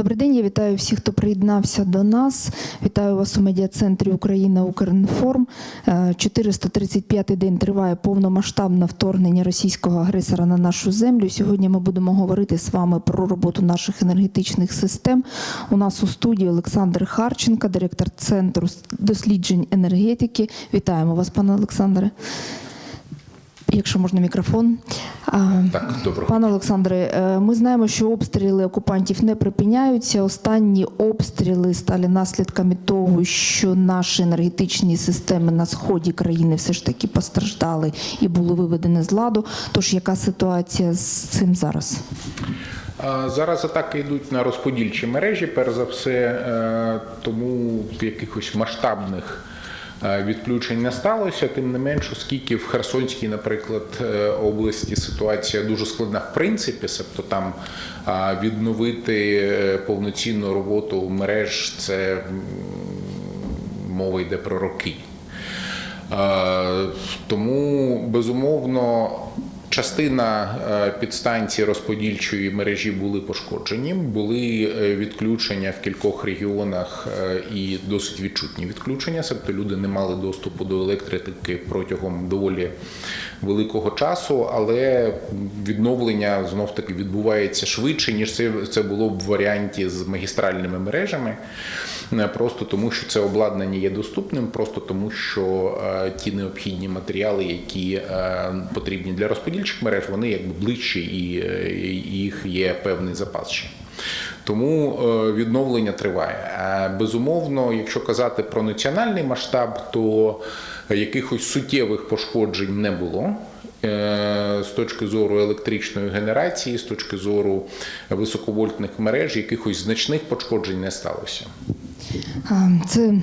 Добрий день, я вітаю всіх, хто приєднався до нас. Вітаю вас у медіа-центрі Україна Укрінформ. Е, 435-й день триває повномасштабне вторгнення російського агресора на нашу землю. Сьогодні ми будемо говорити з вами про роботу наших енергетичних систем. У нас у студії Олександр Харченко, директор Центру досліджень енергетики. Вітаємо вас, пане Олександре. Якщо можна мікрофон. Так, доброго. Пане Олександре, е, ми знаємо, що обстріли окупантів не припиняються. Останні обстріли стали наслідками того, що наші енергетичні системи на сході країни все ж таки постраждали і були виведені з ладу. Тож яка ситуація з цим зараз? Зараз атаки йдуть на розподільчі мережі, перш за все, е, тому якихось масштабних відключень не сталося. Тим не менш, оскільки в Херсонській, наприклад, е, області ситуація дуже складна в принципі, себто там відновити е, повноцінну роботу мереж це мова йде про роки. Е, Тому безумовно. Частина е, підстанцій розподільчої мережі були пошкоджені, були е, відключення в кількох регіонах е, і досить відчутні відключення. Тобто люди не мали доступу до електрики протягом доволі великого часу, але відновлення знов таки відбувається швидше, ніж це, це було б в варіанті з магістральними мережами. Просто тому, що це обладнання є доступним, просто тому, що е, ті необхідні матеріали, які е, потрібні для розподільчих мереж, вони якби ближче і, е, їх є певний запас ще. Тому е, відновлення триває. Безумовно, якщо казати про національний масштаб, то якихось суттєвих пошкоджень не було. Е, З точки зору електричної генерації, з точки зору високовольтних мереж, якихось значних пошкоджень не сталося. Це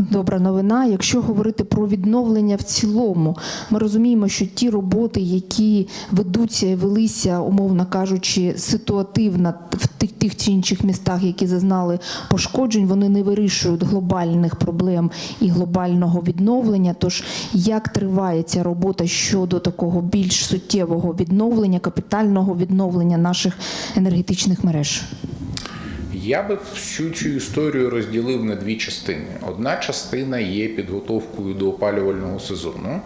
добра новина. Якщо говорити про відновлення в цілому, ми розуміємо, що ті роботи, які ведуться і велися, умовно кажучи, ситуативно в тих чи інших містах, які зазнали пошкоджень, вони не вирішують глобальних проблем і глобального відновлення. Тож як триває ця робота щодо такого більш суттєвого відновлення, капітального відновлення наших енергетичних мереж? Я би всю цю історію розділив на дві частини. Одна частина є підготовкою до опалювального сезону.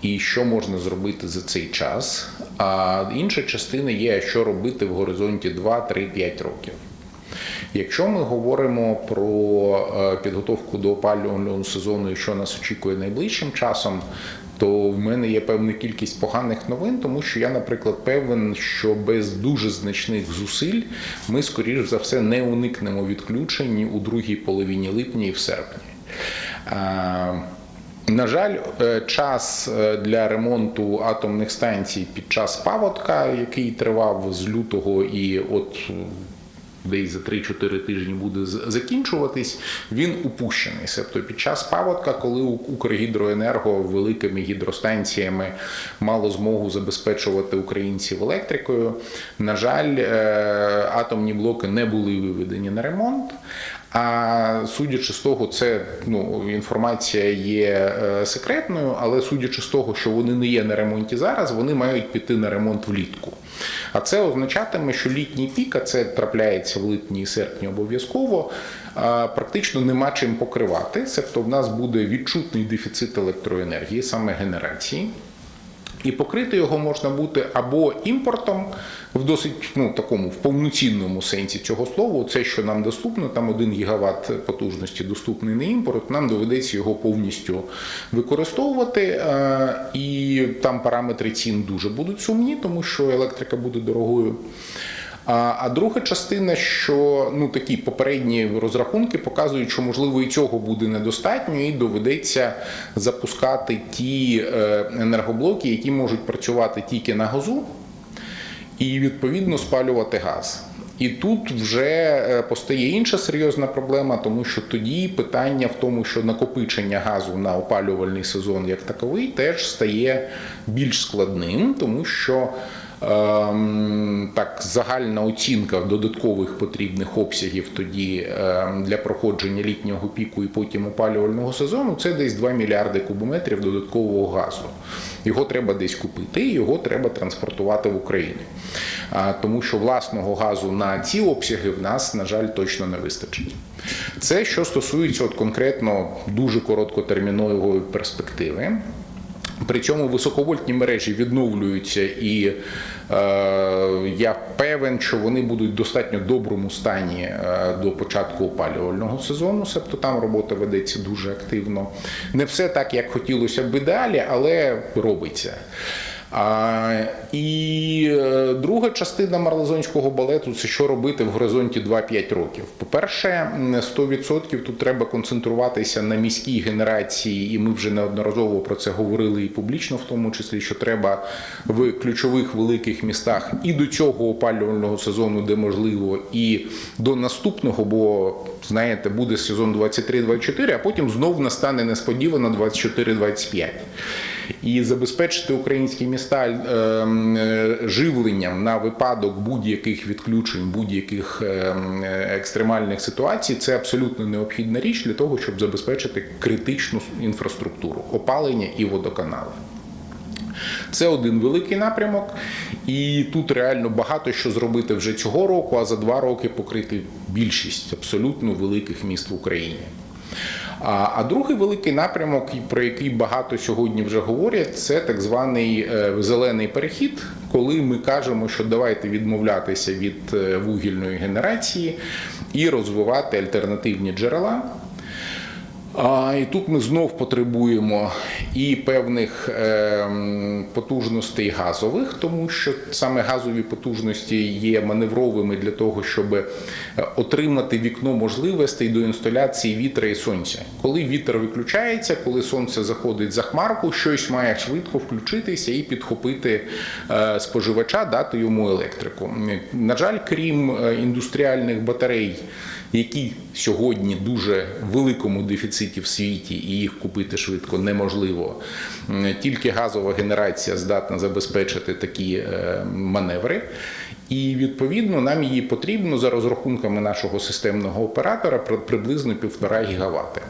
І що можна зробити за цей час, а інша частина є, що робити в горизонті 2, 3, 5 років. Якщо ми говоримо про е, підготовку до опалювального сезону і що нас очікує найближчим часом, то в мене є певна кількість поганих новин, тому що я, наприклад, певен, що без дуже значних зусиль ми, скоріш за все, не уникнемо відключень у другій половині липня і в серпні. На жаль, е, час е, для ремонту атомних станцій під час паводка, який тривав з лютого і от десь за 3-4 тижні буде закінчуватись, він упущений. Тобто під час паводка, коли Укргідроенерго великими гідростанціями мало змогу забезпечувати українців електрикою, на жаль, е, атомні блоки не були виведені на ремонт. А судячи з того, це ну інформація є е, секретною, але судячи з того, що вони не є на ремонті зараз, вони мають піти на ремонт влітку. А це означатиме, що літній пік, а це трапляється в липні і серпні обов'язково, практично нема чим покривати. Тобто в нас буде відчутний дефіцит електроенергії, саме генерації. І покрити його можна бути або імпортом в досить ну, такому в повноцінному сенсі цього слова. Це, що нам доступно, там 1 гігават потужності доступний на імпорт, нам доведеться його повністю використовувати. е, І там параметри цін дуже будуть сумні, тому що електрика буде дорогою. А, а друга частина, що ну такі попередні розрахунки показують, що можливо і цього буде недостатньо, і доведеться запускати ті е, енергоблоки, які можуть працювати тільки на газу, і відповідно спалювати газ. І тут вже е, постає інша серйозна проблема, тому що тоді питання в тому, що накопичення газу на опалювальний сезон як таковий теж стає більш складним, тому що так, загальна оцінка додаткових потрібних обсягів тоді ем, для проходження літнього піку і потім опалювального сезону це десь 2 мільярди кубометрів додаткового газу. Його треба десь купити, і його треба транспортувати в Україну. Тому що власного газу на ці обсяги в нас, на жаль, точно не вистачить. Це що стосується от конкретно дуже короткотермінової перспективи. При цьому високовольтні мережі відновлюються, і е, я певен, що вони будуть в достатньо доброму стані е, до початку опалювального сезону. Себто там робота ведеться дуже активно. Не все так, як хотілося б ідеалі, але робиться. І е, друга частина марлезонського балету це що робити в горизонті 2-5 років. По-перше, 100% тут треба концентруватися на міській генерації, і ми вже неодноразово про це говорили і публічно, в тому числі, що треба в ключових великих містах і до цього опалювального сезону, де можливо, і до наступного, бо знаєте, буде сезон 23-24, а потім знов настане несподівано 24-25 і забезпечити українські міста ем, е, живленням на випадок будь-яких відключень, будь-яких е, екстремальних ситуацій, це абсолютно необхідна річ для того, щоб забезпечити критичну інфраструктуру опалення і водоканали. Це один великий напрямок, і тут реально багато що зробити вже цього року, а за два роки покрити більшість абсолютно великих міст в Україні. А, другий великий напрямок, про який багато сьогодні вже говорять, це так званий е, зелений перехід, коли ми кажемо, що давайте відмовлятися від е, вугільної генерації і розвивати альтернативні джерела. А, і тут ми знов потребуємо і певних ем, потужностей газових, тому що саме газові потужності є маневровими для того, щоб е, отримати вікно можливостей до інсталяції вітра і сонця. Коли вітер виключається, коли сонце заходить за хмарку, щось має швидко включитися і підхопити е, споживача, дати йому електрику. На жаль, крім е, індустріальних батарей які сьогодні дуже великому дефіциті в світі, і їх купити швидко неможливо. Тільки газова генерація здатна забезпечити такі е, маневри. І відповідно нам її потрібно за розрахунками нашого системного оператора при- приблизно півтора гігавати.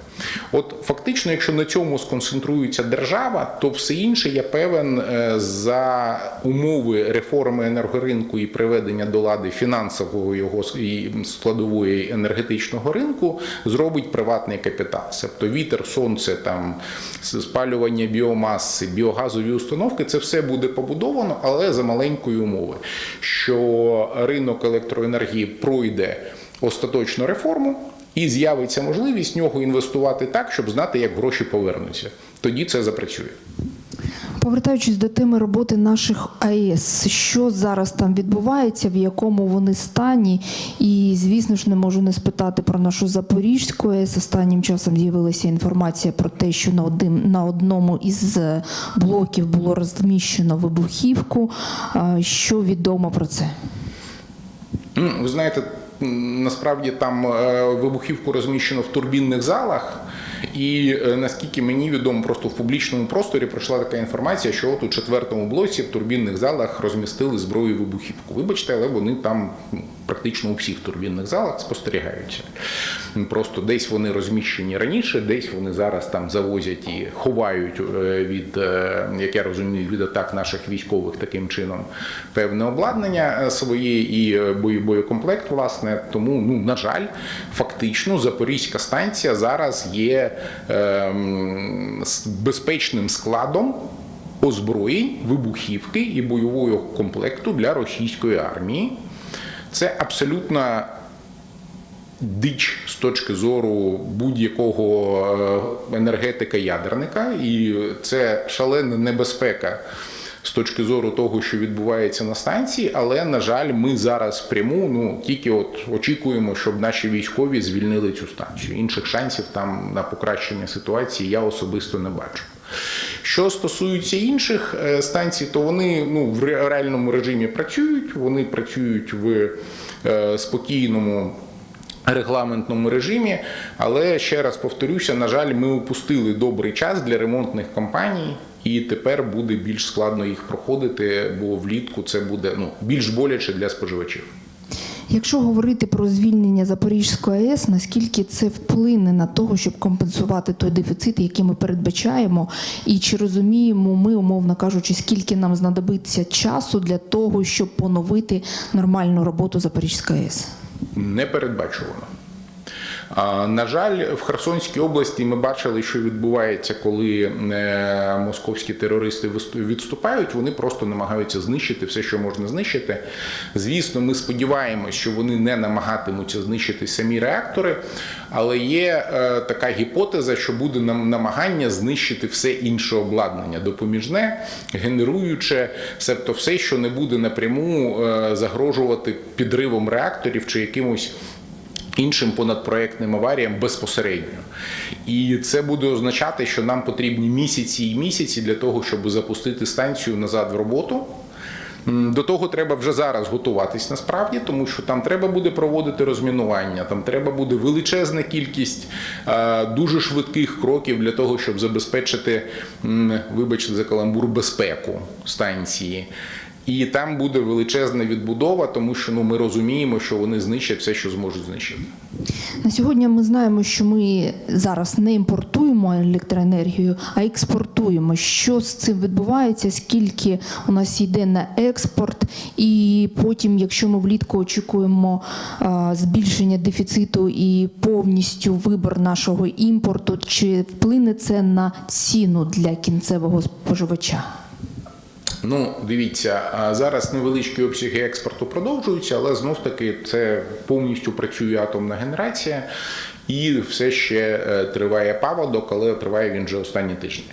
От фактично, якщо на цьому сконцентрується держава, то все інше я певен е, за умови реформи енергоринку і приведення до лади фінансового його складової енергетичного ринку зробить приватний капітал. Тобто вітер, сонце, там спалювання біомаси, біогазові установки, це все буде побудовано, але за маленької умови, що ринок електроенергії пройде остаточну реформу. І з'явиться можливість в нього інвестувати так, щоб знати, як гроші повернуться. Тоді це запрацює. Повертаючись до теми роботи наших АЕС, що зараз там відбувається, в якому вони стані, і звісно ж не можу не спитати про нашу Запорізьку АЕС. Останнім часом з'явилася інформація про те, що на один на одному із е, блоків було розміщено вибухівку. Що відомо про це? Ну, Ви знаєте, насправді там е, вибухівку розміщено в турбінних залах. І е, наскільки мені відомо, просто в публічному просторі пройшла така інформація, що от у четвертому блоці в турбінних залах розмістили зброю вибухівку. Вибачте, але вони там ну, практично у всіх турбінних залах спостерігаються. Просто десь вони розміщені раніше, десь вони зараз там завозять і ховають е, від, е, як я розумію, від атак наших військових таким чином певне обладнання своє і боєкомплект, власне. Тому, ну, на жаль, фактично Запорізька станція зараз є безпечним складом озброєнь, вибухівки і бойового комплекту для російської армії. Це абсолютно дич з точки зору будь-якого е, енергетика-ядерника, і це шалена небезпека з точки зору того, що відбувається на станції. Але на жаль, ми зараз пряму ну тільки от очікуємо, щоб наші військові звільнили цю станцію. Інших шансів там на покращення ситуації я особисто не бачу. Що стосується інших е, станцій, то вони ну, в реальному режимі працюють, вони працюють в е, спокійному регламентному режимі. Але ще раз повторюся, на жаль, ми упустили добрий час для ремонтних компаній і тепер буде більш складно їх проходити, бо влітку це буде ну більш боляче для споживачів. Якщо говорити про звільнення Запорізької АЕС, наскільки це вплине на того, щоб компенсувати той дефіцит, який ми передбачаємо, і чи розуміємо ми, умовно кажучи, скільки нам знадобиться часу для того, щоб поновити нормальну роботу Запорізької АЕС? Не передбачувано. На жаль, в Херсонській області ми бачили, що відбувається, коли е, московські терористи відступають. Вони просто намагаються знищити все, що можна знищити. Звісно, ми сподіваємось, що вони не намагатимуться знищити самі реактори, але є е, така гіпотеза, що буде нам- намагання знищити все інше обладнання допоміжне, генеруюче, себто все, що не буде напряму е, загрожувати підривом реакторів чи якимось іншим понадпроектним аваріям безпосередньо. І це буде означати, що нам потрібні місяці і місяці для того, щоб запустити станцію назад в роботу. До того треба вже зараз готуватись насправді, тому що там треба буде проводити розмінування, там треба буде величезна кількість е, дуже швидких кроків для того, щоб забезпечити, вибачте за каламбур, безпеку станції. І там буде величезна відбудова, тому що ну ми розуміємо, що вони знищать все, що зможуть знищити. На сьогодні ми знаємо, що ми зараз не імпортуємо електроенергію, а експортуємо. Що з цим відбувається? Скільки у нас йде на експорт? І потім, якщо ми влітку очікуємо збільшення дефіциту і повністю вибор нашого імпорту, чи вплине це на ціну для кінцевого споживача? Ну, дивіться, зараз невеличкі обсяги експорту продовжуються, але знов таки це повністю працює атомна генерація, і все ще е, триває паводок, але триває він вже останні тижні.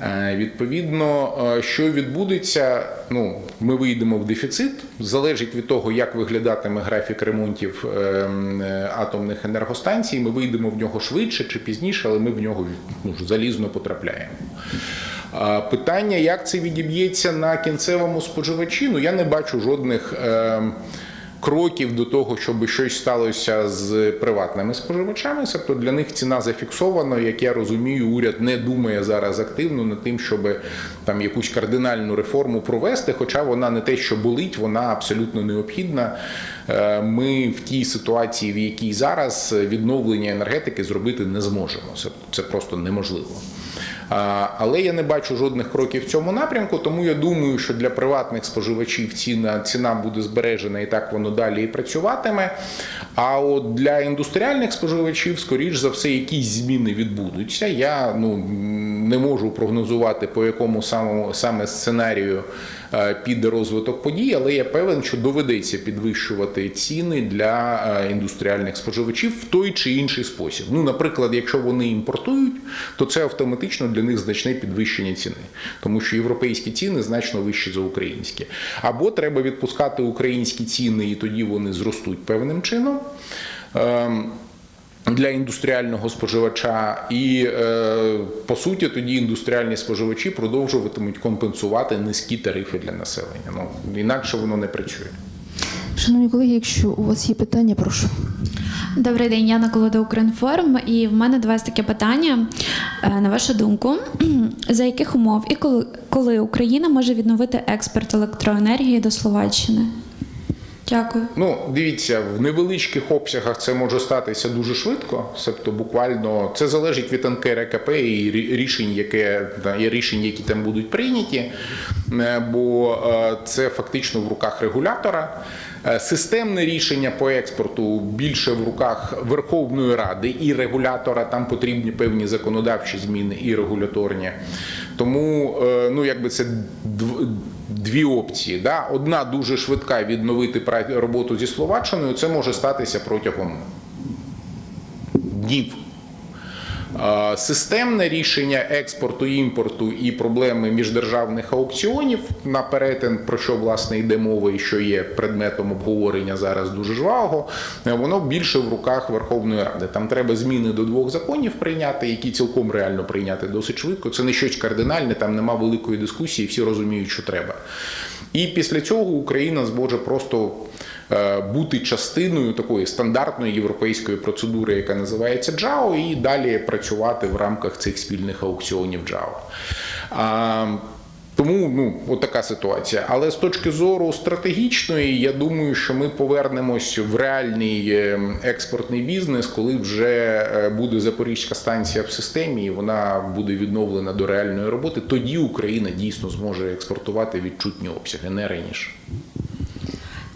Е, Відповідно, е, що відбудеться, ну ми вийдемо в дефіцит. Залежить від того, як виглядатиме графік ремонтів е, м, е, атомних енергостанцій. Ми вийдемо в нього швидше чи пізніше, але ми в нього ну, залізно потрапляємо. Питання, як це відіб'ється на кінцевому споживачі, ну я не бачу жодних е, кроків до того, щоб щось сталося з приватними споживачами. Тобто для них ціна зафіксована. Як я розумію, уряд не думає зараз активно над тим, щоб там якусь кардинальну реформу провести, хоча вона не те, що болить, вона абсолютно необхідна. Е, Ми в тій ситуації, в якій зараз відновлення енергетики зробити не зможемо. Це, це просто неможливо. Але я не бачу жодних кроків в цьому напрямку, тому я думаю, що для приватних споживачів ціна, ціна буде збережена і так воно далі і працюватиме. А от для індустріальних споживачів, скоріш за все, якісь зміни відбудуться. Я ну, не можу прогнозувати, по якому самому саме сценарію е, піде розвиток подій, але я певен, що доведеться підвищувати ціни для е, індустріальних споживачів в той чи інший спосіб. Ну, наприклад, якщо вони імпортують, то це автоматично для них значне підвищення ціни, тому що європейські ціни значно вищі за українські. Або треба відпускати українські ціни, і тоді вони зростуть певним чином. Ем, для індустріального споживача, і е, по суті, тоді індустріальні споживачі продовжуватимуть компенсувати низькі тарифи для населення. Ну інакше воно не працює. Шановні колеги, якщо у вас є питання, прошу. Добрий день, Яна Колода Укрінформ. І в мене до вас таке питання. Е, На вашу думку, за яких умов і коли, коли Україна може відновити експорт електроенергії до Словаччини? Дякую. Ну, дивіться, в невеличких обсягах це може статися дуже швидко. Тобто, буквально це залежить від НКРКП і рішень, яке є рішень, які там будуть прийняті, Е, бо е, це фактично в руках регулятора. Е, Системне рішення по експорту більше в руках Верховної Ради і регулятора. Там потрібні певні законодавчі зміни і регуляторні. Тому е, ну якби це дві опції. Да? Одна дуже швидка відновити роботу зі Словаччиною. Це може статися протягом днів. Системне рішення експорту, імпорту і проблеми міждержавних аукціонів на перетин, про що власне йде мова і що є предметом обговорення зараз дуже жвавого, е, воно більше в руках Верховної Ради. Там треба зміни до двох законів прийняти, які цілком реально прийняти досить швидко. Це не щось кардинальне, там нема великої дискусії, всі розуміють, що треба. І після цього Україна зможе просто бути частиною такої стандартної європейської процедури, яка називається Джао, і далі працювати в рамках цих спільних аукціонів Джао. Тому ну, от така ситуація. Але з точки зору стратегічної, я думаю, що ми повернемось в реальний е, експортний бізнес, коли вже е, буде Запорізька станція в системі, і вона буде відновлена до реальної роботи. Тоді Україна дійсно зможе експортувати відчутні обсяги, не раніше.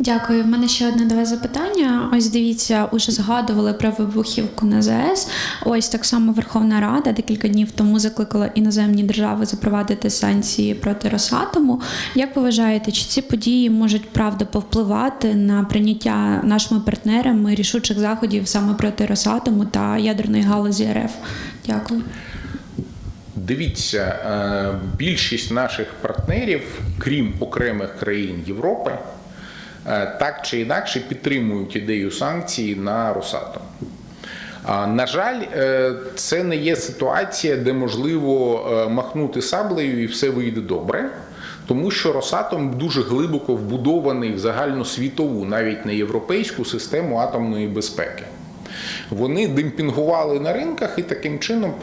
Дякую. В мене ще одне до вас запитання. Ось дивіться, уже згадували про вибухівку на ЗАЕС. Ось так само Верховна Рада декілька днів тому закликала іноземні держави запровадити санкції проти Росатому. Як ви вважаєте, чи ці події можуть правда повпливати на прийняття нашими партнерами рішучих заходів саме проти Росатому та ядерної галузі РФ? Дякую. Дивіться, е, більшість наших партнерів, крім окремих країн Європи, так чи інакше підтримують ідею санкцій на Росатом. На жаль, е, це не є ситуація, де можливо е, махнути саблею і все вийде добре. Тому що Росатом дуже глибоко вбудований в загальносвітову, навіть не європейську систему атомної безпеки. Вони демпінгували на ринках і таким чином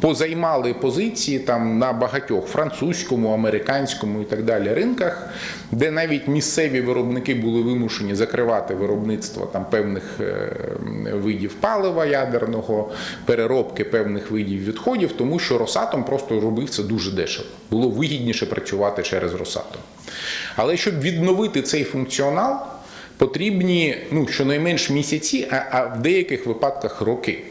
позаймали позиції там на багатьох французькому, американському і так далі ринках, де навіть місцеві виробники були вимушені закривати виробництво там певних е, видів палива ядерного, переробки певних видів відходів, тому що Росатом просто робив це дуже дешево. Було вигідніше працювати через Росатом. Але щоб відновити цей функціонал, потрібні ну, щонайменш місяці, а, а в деяких випадках роки.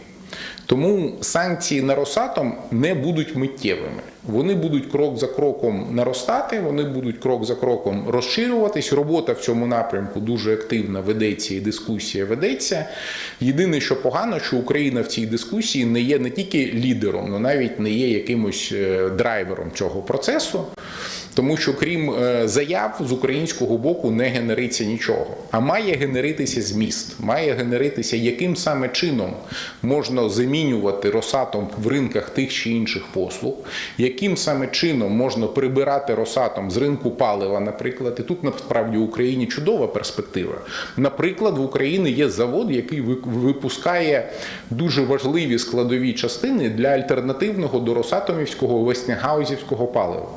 Тому санкції на Росатом не будуть миттєвими. Вони будуть крок за кроком наростати, вони будуть крок за кроком розширюватись. Робота в цьому напрямку дуже активна ведеться і дискусія ведеться. Єдине, що погано, що Україна в цій дискусії не є не тільки лідером, але навіть не є якимось е, драйвером цього процесу. Тому що крім е, заяв з українського боку не генериться нічого, а має генеритися зміст, має генеритися, яким саме чином можна замінювати Росатом в ринках тих чи інших послуг, яким саме чином можна прибирати Росатом з ринку палива, наприклад, і тут насправді в Україні чудова перспектива. Наприклад, в Україні є завод, який випускає дуже важливі складові частини для альтернативного до Росатомівського веснягаузівського палива.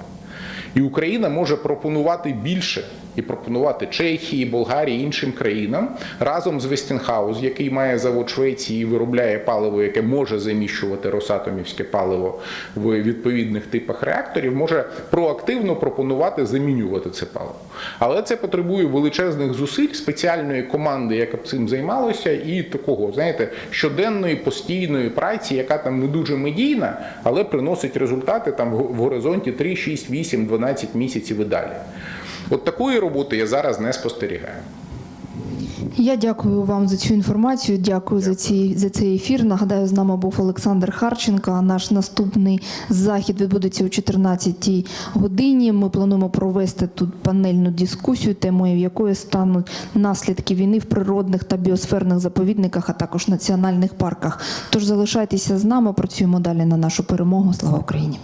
І Україна може пропонувати більше і пропонувати Чехії, Болгарії, іншим країнам разом з Вестінхаус, який має завод Швеції і виробляє паливо, яке може заміщувати росатомівське паливо в відповідних типах реакторів, може проактивно пропонувати замінювати це паливо. Але це потребує величезних зусиль, спеціальної команди, яка б цим займалася, і такого, знаєте, щоденної постійної праці, яка там не дуже медійна, але приносить результати там в горизонті 3, 6, 8, 12 місяців і далі. От такої роботи я зараз не спостерігаю. Я дякую вам за цю інформацію. Дякую за ці за цей ефір. Нагадаю, з нами був Олександр Харченко. Наш наступний захід відбудеться о 14-й годині. Ми плануємо провести тут панельну дискусію, темою якої стануть наслідки війни в природних та біосферних заповідниках, а також національних парках. Тож залишайтеся з нами. Працюємо далі на нашу перемогу. Слава Україні!